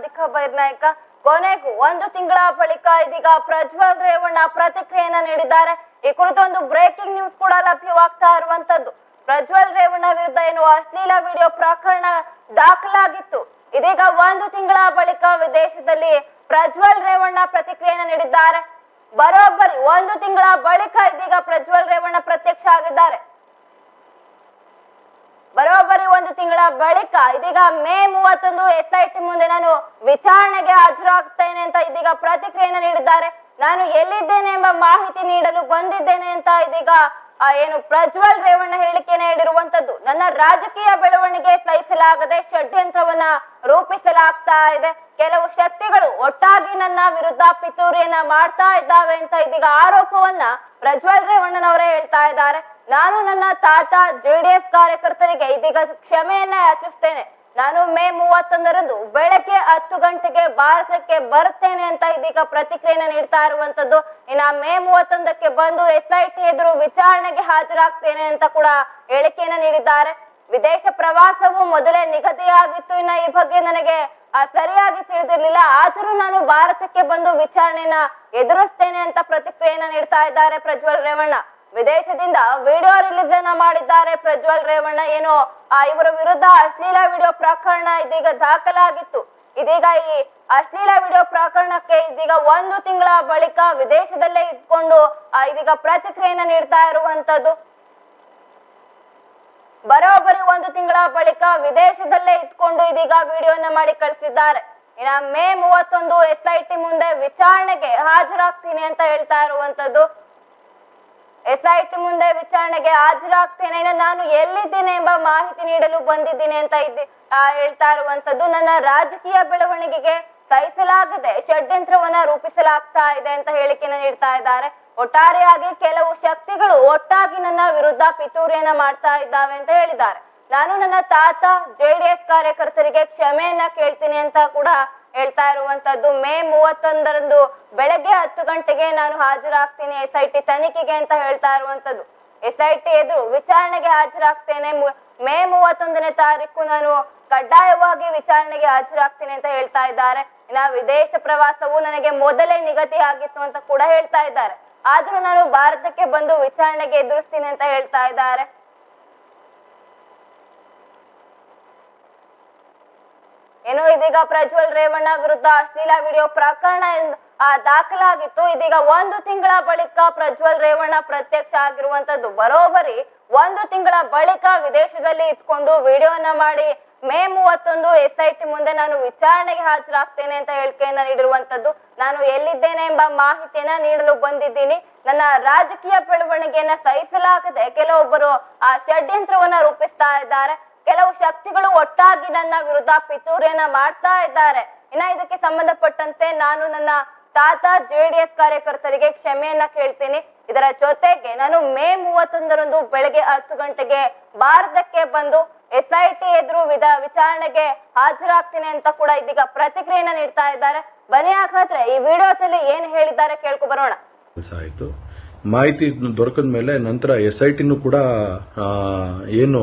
ರಾಧಿಕಾ ಬೈರ್ನಾಯ್ಕ ಕೊನೆಗೂ ಒಂದು ತಿಂಗಳ ಬಳಿಕ ಇದೀಗ ಪ್ರಜ್ವಲ್ ರೇವಣ್ಣ ಪ್ರತಿಕ್ರಿಯೆಯನ್ನ ನೀಡಿದ್ದಾರೆ. ಈ ಕುರಿತು ಒಂದು ಬ್ರೇಕಿಂಗ್ ನ್ಯೂಸ್ ಕೂಡ ಲಭ್ಯವಾಗ್ತಾ ಇರುವಂತದ್ದು. ಪ್ರಜ್ವಲ್ ರೇವಣ್ಣ ವಿರುದ್ಧ ಏನು ಅಶ್ಲೀಲ ವಿಡಿಯೋ ಪ್ರಕರಣ ದಾಖಲಾಗಿತ್ತು. ಇದೀಗ ಒಂದು ತಿಂಗಳ ಬಳಿಕ ವಿದೇಶದಲ್ಲಿ ಪ್ರಜ್ವಲ್ ರೇವಣ್ಣ ಪ್ರತಿಕ್ರಿಯೆಯನ್ನ ನೀಡಿದ್ದಾರೆ. ಬರೋಬ್ಬರಿ ಒಂದು ತಿಂಗಳ ಬಳಿಕ ಇದೀಗ ಪ್ರಜ್ವಲ್ ರೇವಣ್ಣ ಪ್ರತ್ಯಕ್ಷ ಆಗಿದ್ದಾರೆ. ಬರೋಬ್ಬರಿ ಒಂದು ತಿಂಗಳ ಬಳಿಕ ಇದೀಗ ಮೇ ಮೂವತ್ತೊಂದು ಎಸ್ಐಟಿ ಮುಂದೆ ನಾನು ವಿಚಾರಣೆಗೆ ಹಾಜರಾಗ್ತೇನೆ ಅಂತ ಇದೀಗ ಪ್ರತಿಕ್ರಿಯೆಯನ್ನು ನೀಡಿದ್ದಾರೆ. ನಾನು ಎಲ್ಲಿದ್ದೇನೆ ಎಂಬ ಮಾಹಿತಿ ನೀಡಲು ಬಂದಿದ್ದೇನೆ ಅಂತ ಇದೀಗ ಏನು ಪ್ರಜ್ವಲ್ ರೇವಣ್ಣ ಹೇಳಿಕೆ ನೀಡಿರುವಂತದ್ದು. ನನ್ನ ರಾಜಕೀಯ ಬೆಳವಣಿಗೆ ಸಹಿಸಲಾಗದೆ ಷಡ್ಯಂತ್ರವನ್ನ ರೂಪಿಸಲಾಗ್ತಾ ಇದೆ. ಕೆಲವು ಶಕ್ತಿಗಳು ಒಟ್ಟಾಗಿ ನನ್ನ ವಿರುದ್ಧ ಪಿತೂರಿಯನ್ನ ಮಾಡ್ತಾ ಇದ್ದಾವೆ ಅಂತ ಇದೀಗ ಆರೋಪವನ್ನ ಪ್ರಜ್ವಲ್ ರೇವಣ್ಣನವರೇ ಹೇಳ್ತಾ ಇದ್ದಾರೆ. ನಾನು ನನ್ನ ತಾತ ಜೆಡಿಎಸ್ ಕಾರ್ಯಕರ್ತರಿಗೆ ಇದೀಗ ಕ್ಷಮೆಯನ್ನ ಯಾಚಿಸ್ತೇನೆ. ನಾನು ಮೇ ಮೂವತ್ತೊಂದರಂದು ಬೆಳಗ್ಗೆ ಹತ್ತು ಗಂಟೆಗೆ ಭಾರತಕ್ಕೆ ಬರುತ್ತೇನೆ ಅಂತ ಇದೀಗ ಪ್ರತಿಕ್ರಿಯೆನ ನೀಡ್ತಾ ಇರುವಂತದ್ದು, ಇನ್ನ ಮೇ ಮೂವತ್ತೊಂದಕ್ಕೆ ಬಂದು ಎಸ್ಐಟಿ ಎದುರು ವಿಚಾರಣೆಗೆ ಹಾಜರಾಗ್ತೇನೆ ಅಂತ ಕೂಡ ಹೇಳಿಕೆಯನ್ನ ನೀಡಿದ್ದಾರೆ. ವಿದೇಶ ಪ್ರವಾಸವು ಮೊದಲೇ ನಿಗದಿಯಾಗಿತ್ತು, ಇನ್ನ ಈ ಬಗ್ಗೆ ನನಗೆ ಸರಿಯಾಗಿ ತಿಳಿದಿರ್ಲಿಲ್ಲ. ಆದರೂ ನಾನು ಭಾರತಕ್ಕೆ ಬಂದು ವಿಚಾರಣೆನ ಎದುರಿಸ್ತೇನೆ ಅಂತ ಪ್ರತಿಕ್ರಿಯೆಯನ್ನ ನೀಡ್ತಾ ಇದ್ದಾರೆ ಪ್ರಜ್ವಲ್ ರೇವಣ್ಣ. ವಿದೇಶದಿಂದ ವಿಡಿಯೋ ರಿಲೀಸ್ ಅನ್ನ ಮಾಡಿದ್ದಾರೆ ಪ್ರಜ್ವಲ್ ರೇವಣ್ಣ. ಏನು ಇವರ ವಿರುದ್ಧ ಅಶ್ಲೀಲ ವಿಡಿಯೋ ಪ್ರಕರಣ ಇದೀಗ ದಾಖಲಾಗಿತ್ತು. ಇದೀಗ ಈ ಅಶ್ಲೀಲ ವಿಡಿಯೋ ಪ್ರಕರಣಕ್ಕೆ ಇದೀಗ ಒಂದು ತಿಂಗಳ ಬಳಿಕ ವಿದೇಶದಲ್ಲೇ ಇದ್ಕೊಂಡು ಇದೀಗ ಪ್ರತಿಕ್ರಿಯೆಯನ್ನ ನೀಡ್ತಾ ಇರುವಂತದ್ದು. ಬರೋಬ್ಬರಿ ಒಂದು ತಿಂಗಳ ಬಳಿಕ ವಿದೇಶದಲ್ಲೇ ಇದ್ಕೊಂಡು ಇದೀಗ ವಿಡಿಯೋನ ಮಾಡಿ ಕಳಿಸಿದ್ದಾರೆ. ಇನ್ನ ಮೇ ಮೂವತ್ತೊಂದು ಎಸ್ಐಟಿ ಮುಂದೆ ವಿಚಾರಣೆಗೆ ಹಾಜರಾಗ್ತೀನಿ ಅಂತ ಹೇಳ್ತಾ ಇರುವಂತದ್ದು. ಎಸ್ಐಟಿ ಮುಂದೆ ವಿಚಾರಣೆಗೆ ಹಾಜರಾಗ್ತೇನೆ ನಾನು ಎಲ್ಲಿದ್ದೇನೆ ಎಂಬ ಮಾಹಿತಿ ನೀಡಲು ಬಂದಿದ್ದೀನಿ ಅಂತ ಇದ್ದಿ ಹೇಳ್ತಾ ಇರುವಂತದ್ದು ನನ್ನ ರಾಜಕೀಯ ಬೆಳವಣಿಗೆಗೆ ಸಹಿಸಲಾಗದೆ ಷಡ್ಯಂತ್ರವನ್ನ ರೂಪಿಸಲಾಗ್ತಾ ಇದೆ ಅಂತ ಹೇಳಿಕೆನ ನೀಡ್ತಾ ಇದ್ದಾರೆ. ಒಟ್ಟಾರೆಯಾಗಿ ಕೆಲವು ಶಕ್ತಿಗಳು ಒಟ್ಟಾಗಿ ನನ್ನ ವಿರುದ್ಧ ಪಿತೂರಿಯನ್ನ ಮಾಡ್ತಾ ಇದ್ದಾವೆ ಅಂತ ಹೇಳಿದ್ದಾರೆ. ನಾನು ನನ್ನ ತಾತ ಜೆಡಿಎಸ್ ಕಾರ್ಯಕರ್ತರಿಗೆ ಕ್ಷಮೆಯನ್ನ ಕೇಳ್ತೀನಿ ಅಂತ ಕೂಡ ಹೇಳ್ತಾ ಇರುವಂತದ್ದು ಮೇ ಮೂವತ್ತೊಂದರಂದು ಬೆಳಗ್ಗೆ ಹತ್ತು ಗಂಟೆಗೆ ನಾನು ಹಾಜರಾಗ್ತೀನಿ ಎಸ್ ಐ ಟಿ ತನಿಖೆಗೆ ಅಂತ ಹೇಳ್ತಾ ಇರುವಂತದ್ದು. ಎಸ್ ಐ ಟಿ ಎದುರು ವಿಚಾರಣೆಗೆ ಹಾಜರಾಗ್ತೇನೆ. ಮು- ಮೂವತ್ತೊಂದನೇ ತಾರೀಕು ನಾನು ಕಡ್ಡಾಯವಾಗಿ ವಿಚಾರಣೆಗೆ ಹಾಜರಾಗ್ತೀನಿ ಅಂತ ಹೇಳ್ತಾ ಇದ್ದಾರೆ. ನಾ ವಿದೇಶ ಪ್ರವಾಸವು ನನಗೆ ಮೊದಲೇ ನಿಗದಿ ಆಗಿತ್ತು ಅಂತ ಕೂಡ ಹೇಳ್ತಾ ಇದ್ದಾರೆ. ಆದ್ರೂ ನಾನು ಭಾರತಕ್ಕೆ ಬಂದು ವಿಚಾರಣೆಗೆ ಎದುರಿಸ್ತೀನಿ ಅಂತ ಹೇಳ್ತಾ ಇದ್ದಾರೆ. ಏನು ಇದೀಗ ಪ್ರಜ್ವಲ್ ರೇವಣ್ಣ ವಿರುದ್ಧ ಅಶ್ಲೀಲ ವಿಡಿಯೋ ಪ್ರಕರಣ ದಾಖಲಾಗಿತ್ತು. ಇದೀಗ ಒಂದು ತಿಂಗಳ ಬಳಿಕ ಪ್ರಜ್ವಲ್ ರೇವಣ್ಣ ಪ್ರತ್ಯಕ್ಷ ಆಗಿರುವಂತದ್ದು ಬರೋಬರಿ ಒಂದು ತಿಂಗಳ ಬಳಿಕ ವಿದೇಶದಲ್ಲಿ ಇಟ್ಕೊಂಡು ವಿಡಿಯೋನ ಮಾಡಿ ಮೇ ಮೂವತ್ತೊಂದು ಎಸ್ಐಟಿ ಮುಂದೆ ನಾನು ವಿಚಾರಣೆಗೆ ಹಾಜರಾಗ್ತೇನೆ ಅಂತ ಹೇಳಿಕೆಯನ್ನ ನೀಡಿರುವಂತದ್ದು. ನಾನು ಎಲ್ಲಿದ್ದೇನೆ ಎಂಬ ಮಾಹಿತಿಯನ್ನ ನೀಡಲು ಬಂದಿದ್ದೀನಿ. ನನ್ನ ರಾಜಕೀಯ ಬೆಳವಣಿಗೆಯನ್ನ ಸಹಿಸಲಾಗದೆ ಕೆಲವೊಬ್ಬರು ಆ ಷಡ್ಯಂತ್ರವನ್ನ ರೂಪಿಸ್ತಾ ಇದ್ದಾರೆ. ಕೆಲವು ಶಕ್ತಿಗಳು ಒಟ್ಟಾಗಿ ನನ್ನ ವಿರುದ್ಧ ಪಿತೂರಿಯನ್ನ ಮಾಡ್ತಾ ಇದ್ದಾರೆ. ಇನ್ನ ಇದಕ್ಕೆ ಸಂಬಂಧಪಟ್ಟಂತೆ ನಾನು ನನ್ನ ತಾತ ಜೆಡಿಎಸ್ ಕಾರ್ಯಕರ್ತರಿಗೆ ಕ್ಷಮೆಯನ್ನ ಕೇಳ್ತೀನಿ. ಇದರ ಜೊತೆಗೆ ನಾನು ಮೇ ಮೂವತ್ತೊಂದರಂದು ಬೆಳಗ್ಗೆ ಹತ್ತು ಗಂಟೆಗೆ ಭಾರತಕ್ಕೆ ಬಂದು ಎಸ್ಐಟಿ ಎದುರು ವಿಧ ವಿಚಾರಣೆಗೆ ಹಾಜರಾಗ್ತೀನಿ ಅಂತ ಕೂಡ ಇದೀಗ ಪ್ರತಿಕ್ರಿಯೆಯನ್ನ ನೀಡ್ತಾ ಇದ್ದಾರೆ. ಬನ್ನಿ ಹಾಗಾದ್ರೆ ಈ ವಿಡಿಯೋದಲ್ಲಿ ಏನ್ ಹೇಳಿದ್ದಾರೆ ಕೇಳ್ಕೊ ಬರೋಣ. ಮಾಹಿತಿ ದೊರಕದ ಮೇಲೆ ನಂತರ ಎಸ್ ಐ ಟಿನೂ ಕೂಡ ಏನು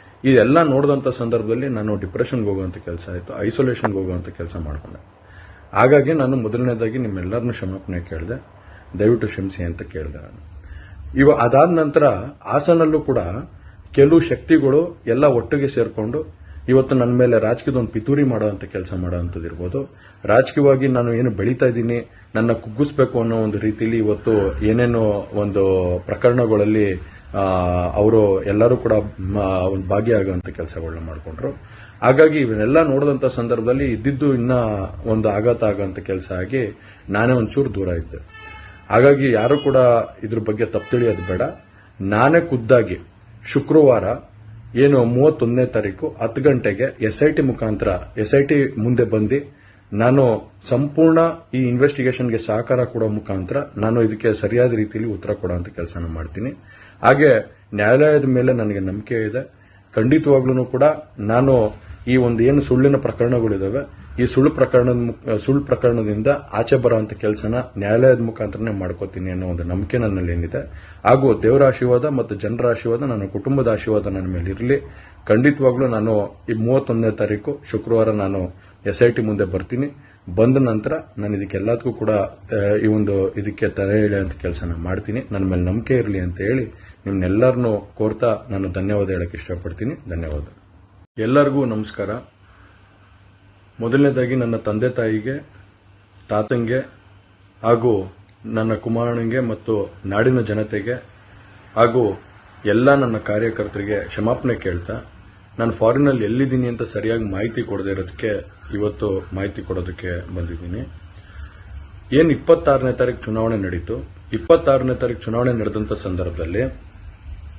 ಇದೆಲ್ಲ ನೋಡಿದಂಥ ಸಂದರ್ಭದಲ್ಲಿ ನಾನು ಡಿಪ್ರೆಷನ್ಗೆ ಹೋಗುವಂಥ ಕೆಲಸ ಆಯಿತು ಐಸೋಲೇಷನ್ಗೆ ಹೋಗುವಂಥ ಕೆಲಸ ಮಾಡ್ಕೊಂಡೆ. ಹಾಗಾಗಿ ನಾನು ಮೊದಲನೇದಾಗಿ ನಿಮ್ಮೆಲ್ಲರನ್ನೂ ಕ್ಷಮಾಪಣೆ ಕೇಳಿದೆ, ದಯವಿಟ್ಟು ಕ್ಷಮಿಸಿ ಅಂತ ಕೇಳಿದೆ ನಾನು. ಇವ ಅದಾದ ನಂತರ ಹಾಸನಲ್ಲೂ ಕೂಡ ಕೆಲವು ಶಕ್ತಿಗಳು ಎಲ್ಲ ಒಟ್ಟಿಗೆ ಸೇರಿಕೊಂಡು ಇವತ್ತು ನನ್ನ ಮೇಲೆ ರಾಜಕೀಯದ ಒಂದು ಪಿತೂರಿ ಮಾಡುವಂಥ ಕೆಲಸ ಮಾಡುವಂಥದ್ದಿರ್ಬೋದು ರಾಜಕೀಯವಾಗಿ ನಾನು ಏನು ಬೆಳೀತಾ ಇದ್ದೀನಿ, ನನ್ನ ಕುಗ್ಗಿಸ್ಬೇಕು ಅನ್ನೋ ಒಂದು ರೀತಿಯಲ್ಲಿ ಇವತ್ತು ಏನೇನೋ ಒಂದು ಪ್ರಕರಣಗಳಲ್ಲಿ ಅವರು ಎಲ್ಲರೂ ಕೂಡ ಒಂದು ಭಾಗಿಯಾಗುವಂತ ಕೆಲಸಗಳನ್ನ ಮಾಡಿಕೊಂಡ್ರು. ಹಾಗಾಗಿ ಇವನ್ನೆಲ್ಲ ನೋಡಿದಂತ ಸಂದರ್ಭದಲ್ಲಿ ಇದ್ದಿದ್ದು ಇನ್ನ ಒಂದು ಆಘಾತ ಆಗುವಂತ ಕೆಲಸ ಆಗಿ ನಾನೇ ಒಂಚೂರು ದೂರ ಇದ್ದೆ. ಹಾಗಾಗಿ ಯಾರು ಕೂಡ ಇದ್ರ ಬಗ್ಗೆ ತಪ್ಪು ತಿಳಿಯೋದು ಬೇಡ. ನಾನೇ ಖುದ್ದಾಗಿ ಶುಕ್ರವಾರ ಏನು ಮೂವತ್ತೊಂದನೇ ತಾರೀಕು ಹತ್ತು ಗಂಟೆಗೆ ಎಸ್ ಐ ಟಿ ಮುಖಾಂತರ ಎಸ್ ಐ ಟಿ ಮುಂದೆ ಬಂದು ನಾನು ಸಂಪೂರ್ಣ ಈ ಇನ್ವೆಸ್ಟಿಗೇಷನ್ಗೆ ಸಹಕಾರ ಕೊಡೋ ಮುಖಾಂತರ ನಾನು ಇದಕ್ಕೆ ಸರಿಯಾದ ರೀತಿಯಲ್ಲಿ ಉತ್ತರ ಕೊಡೋ ಅಂತ ಕೆಲಸನ ಮಾಡ್ತೀನಿ. ಹಾಗೆ ನ್ಯಾಯಾಲಯದ ಮೇಲೆ ನನಗೆ ನಂಬಿಕೆ ಇದೆ. ಖಂಡಿತವಾಗ್ಲೂ ಕೂಡ ನಾನು ಈ ಒಂದು ಏನು ಸುಳ್ಳಿನ ಪ್ರಕರಣಗಳಿದಾವೆ, ಈ ಸುಳ್ಳು ಪ್ರಕರಣದ ಸುಳ್ಳು ಪ್ರಕರಣದಿಂದ ಆಚೆ ಬರುವಂತ ಕೆಲಸನ ನ್ಯಾಯಾಲಯದ ಮುಖಾಂತರನೇ ಮಾಡ್ಕೋತೀನಿ ಅನ್ನೋ ಒಂದು ನಂಬಿಕೆ ನನ್ನಲ್ಲಿ ಏನಿದೆ. ಹಾಗೂ ದೇವರ ಆಶೀರ್ವಾದ ಮತ್ತು ಜನರ ಆಶೀರ್ವಾದ ನನ್ನ ಕುಟುಂಬದ ಆಶೀರ್ವಾದ ನನ್ನ ಮೇಲೆ ಇರಲಿ. ಖಂಡಿತವಾಗ್ಲೂ ನಾನು ಈ ಮೂವತ್ತೊಂದನೇ ತಾರೀಕು, ಶುಕ್ರವಾರ ನಾನು ಎಸ್ ಮುಂದೆ ಬರ್ತೀನಿ. ಬಂದ ನಂತರ ನಾನು ಇದಕ್ಕೆಲ್ಲದಕ್ಕೂ ಕೂಡ ಈ ಒಂದು ಇದಕ್ಕೆ ತಲೆ ಅಂತ ಕೆಲಸನ ಮಾಡ್ತೀನಿ. ನನ್ನ ಮೇಲೆ ನಂಬಿಕೆ ಇರಲಿ ಅಂತ ಹೇಳಿ ನಿಮ್ನೆಲ್ಲರನ್ನೂ ಕೋರ್ತಾ ನಾನು ಧನ್ಯವಾದ ಹೇಳಕ್ಕೆ ಇಷ್ಟಪಡ್ತೀನಿ. ಧನ್ಯವಾದ. ಎಲ್ಲರಿಗೂ ನಮಸ್ಕಾರ. ಮೊದಲನೇದಾಗಿ ನನ್ನ ತಂದೆ ತಾಯಿಗೆ, ತಾತಂಗೆ ಹಾಗೂ ನನ್ನ ಕುಮಾರನಿಗೆ ಮತ್ತು ನಾಡಿನ ಜನತೆಗೆ ಹಾಗೂ ಎಲ್ಲ ನನ್ನ ಕಾರ್ಯಕರ್ತರಿಗೆ ಕ್ಷಮಾಪಣೆ ಕೇಳ್ತಾ, ನಾನು ಫಾರಿನಲ್ಲಿ ಎಲ್ಲಿದ್ದೀನಿ ಅಂತ ಸರಿಯಾಗಿ ಮಾಹಿತಿ ಕೊಡದೇ ಇರೋದಕ್ಕೆ ಇವತ್ತು ಮಾಹಿತಿ ಕೊಡೋದಕ್ಕೆ ಬಂದಿದ್ದೀನಿ. ಏನು ಇಪ್ಪತ್ತಾರನೇ ತಾರೀಕು ಚುನಾವಣೆ ನಡೀತು. ಇಪ್ಪತ್ತಾರನೇ ತಾರೀಕು ಚುನಾವಣೆ ನಡೆದಂಥ ಸಂದರ್ಭದಲ್ಲಿ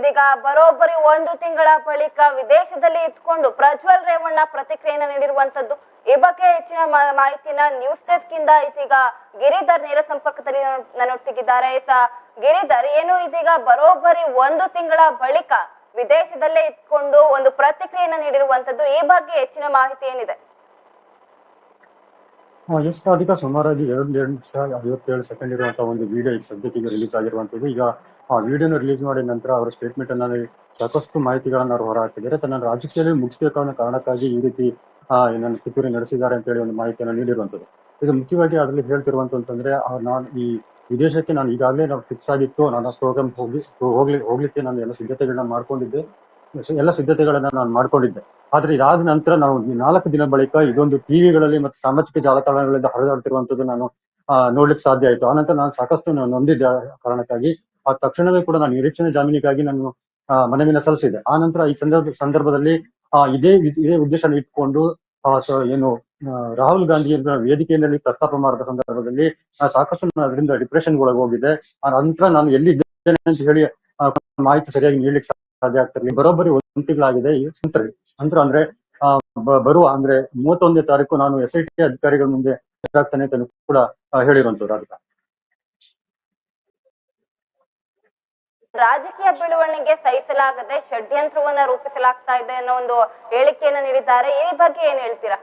ಇದೀಗ ಬರೋಬ್ಬರಿ ಒಂದು ತಿಂಗಳ ಬಳಿಕ ವಿದೇಶದಲ್ಲಿ ಇದ್ಕೊಂಡು ಪ್ರಜ್ವಲ್ ರೇವಣ್ಣ ಪ್ರತಿಕ್ರಿಯೆಯನ್ನು ನೀಡಿರುವಂತದ್ದು. ಈ ಬಗ್ಗೆ ಹೆಚ್ಚಿನ ಮಾಹಿತಿನ ನ್ಯೂಸ್ ಡೆಸ್ಕ್ ಇಂದ ಇದೀಗ ಗಿರಿಧರ್ ನೇರ ಸಂಪರ್ಕದಲ್ಲಿ ನನ್ನ- ನನ್ನೊಟ್ಟಿಗಿದ್ದಾರೆ. ಗಿರಿಧರ್, ಏನು ಇದೀಗ ಬರೋಬ್ಬರಿ ಒಂದು ತಿಂಗಳ ಬಳಿಕ ವಿದೇಶದಲ್ಲೇ ಇದ್ಕೊಂಡು ಒಂದು ಪ್ರತಿಕ್ರಿಯೆಯನ್ನು ನೀಡಿರುವಂತದ್ದು. ಈ ಬಗ್ಗೆ ಹೆಚ್ಚಿನ ಮಾಹಿತಿ ಏನಿದೆ? ಎಷ್ಟು ಅಧಿಕ ಸುಮಾರಾಗಿ ಎರಡು ಎರಡು ನಿಮಿಷ ಐವತ್ತೇಳು ಸೆಕೆಂಡ್ ಇರುವಂತಹ ಒಂದು ವಿಡಿಯೋ ಸದ್ಯಕ್ಕೆ ರಿಲೀಸ್ ಆಗಿರುವಂತದ್ದು. ಈಗ ಆ ವಿಡಿಯೋನ ರಿಲೀಸ್ ಮಾಡಿದ ನಂತರ ಅವರ ಸ್ಟೇಟ್ಮೆಂಟ್ ಅನ್ನ ಸಾಕಷ್ಟು ಮಾಹಿತಿಗಳನ್ನ ಅವರು ಹೊರಹಾಕಿದ್ದಾರೆ. ತನ್ನ ರಾಜಕೀಯದಲ್ಲಿ ಮುಗಿಸಬೇಕಾದ ಕಾರಣಕ್ಕಾಗಿ ಈ ರೀತಿ ಆ, ನನ್ನ ಕಿತ್ತೂರಿ ನಡೆಸಿದ್ದಾರೆ ಅಂತ ಹೇಳಿ ಒಂದು ಮಾಹಿತಿಯನ್ನು ನೀಡಿರುವಂತದ್ದು. ಇದು ಮುಖ್ಯವಾಗಿ ಅದರಲ್ಲಿ ಹೇಳ್ತಿರುವಂತಂದ್ರೆ ನಾನು ಈ ವಿದೇಶಕ್ಕೆ ನಾನು ಈಗಾಗಲೇ ನಾವು ಫಿಕ್ಸ್ ಆಗಿತ್ತು ನನ್ನ ಪ್ರೋಗ್ರಾಮ್ ಹೋಗಿ ಹೋಗ್ಲಿ ಹೋಗ್ಲಿಕ್ಕೆ ನಾನು ಎಲ್ಲ ಸಿದ್ಧತೆಗಳನ್ನ ಮಾಡ್ಕೊಂಡಿದ್ದೆ. ಎಲ್ಲ ಸಿದ್ಧತೆಗಳನ್ನ ನಾನು ಮಾಡ್ಕೊಂಡಿದ್ದೆ. ಆದ್ರೆ ಇದಾದ ನಂತರ ನಾವು ನಾಲ್ಕು ದಿನ ಬಳಿಕ ಇದೊಂದು ಟಿವಿಗಳಲ್ಲಿ ಮತ್ತು ಸಾಮಾಜಿಕ ಜಾಲತಾಣಗಳಿಂದ ಹರಿದಾಡ್ತಿರುವಂತದ್ದು ನಾನು ನೋಡ್ಲಿಕ್ಕೆ ಸಾಧ್ಯ ಆಯ್ತು. ಆನಂತರ ನಾನು ಸಾಕಷ್ಟು ನೊಂದಿದ್ದೆ ಕಾರಣಕ್ಕಾಗಿ. ಆ ತಕ್ಷಣವೇ ಕೂಡ ನಾನು ನಿರೀಕ್ಷಣೆ ಜಾಮೀನಿಗಾಗಿ ನಾನು ಮನವಿನ ಸಲ್ಲಿಸಿದೆ. ಆ ನಂತರ ಈ ಸಂದರ್ಭ, ಸಂದರ್ಭದಲ್ಲಿ ಇದೇ ಇದೇ ಉದ್ದೇಶ ಇಟ್ಕೊಂಡು ಏನು ರಾಹುಲ್ ಗಾಂಧಿ ವೇದಿಕೆಯಲ್ಲಿ ಪ್ರಸ್ತಾಪ ಮಾಡಿದ ಸಂದರ್ಭದಲ್ಲಿ ಸಾಕಷ್ಟು ಅದರಿಂದ ಡಿಪ್ರೆಷನ್ ಒಳಗೆ ಹೋಗಿದೆ ಆ ನಂತರ ನಾನು ಎಲ್ಲಿ ಇದ್ದೇನೆ ಅಂತ ಹೇಳಿ ಮಾಹಿತಿ ಸರಿಯಾಗಿ ನೀಡ್ಲಿಕ್ಕೆ ಸಾಧ್ಯ ಆಗ್ತಿರ್ಲಿಲ್ಲ. ಬರೋಬ್ಬರಿ ಒಂದು ತಿಂಗಳಾಗಿದೆ ನಂತರ ಅಂದ್ರೆ ಬರುವ ಅಂದ್ರೆ ಮೂವತ್ತೊಂದನೇ ತಾರೀಕು ನಾನು ಎಸ್ ಐ ಟಿ ಅಧಿಕಾರಿಗಳ ಮುಂದೆ ಕೂಡ ಹೇಳಿರುವಂತದ್ದು ರಾಧಿಕಾ ರಾಜಕೀಯ ಬೆಳವಣಿಗೆ ಸಹಿಸಲಾಗದೆ ಷಡ್ಯಂತ್ರವನ್ನ ರೂಪಿಸಲಾಗ್ತಾ ಇದೆ ಅನ್ನೋ ಒಂದು ಹೇಳಿಕೆಯನ್ನ ನೀಡಿದ್ದಾರೆ. ಈ ಬಗ್ಗೆ ಏನ್ ಹೇಳ್ತೀರಾ?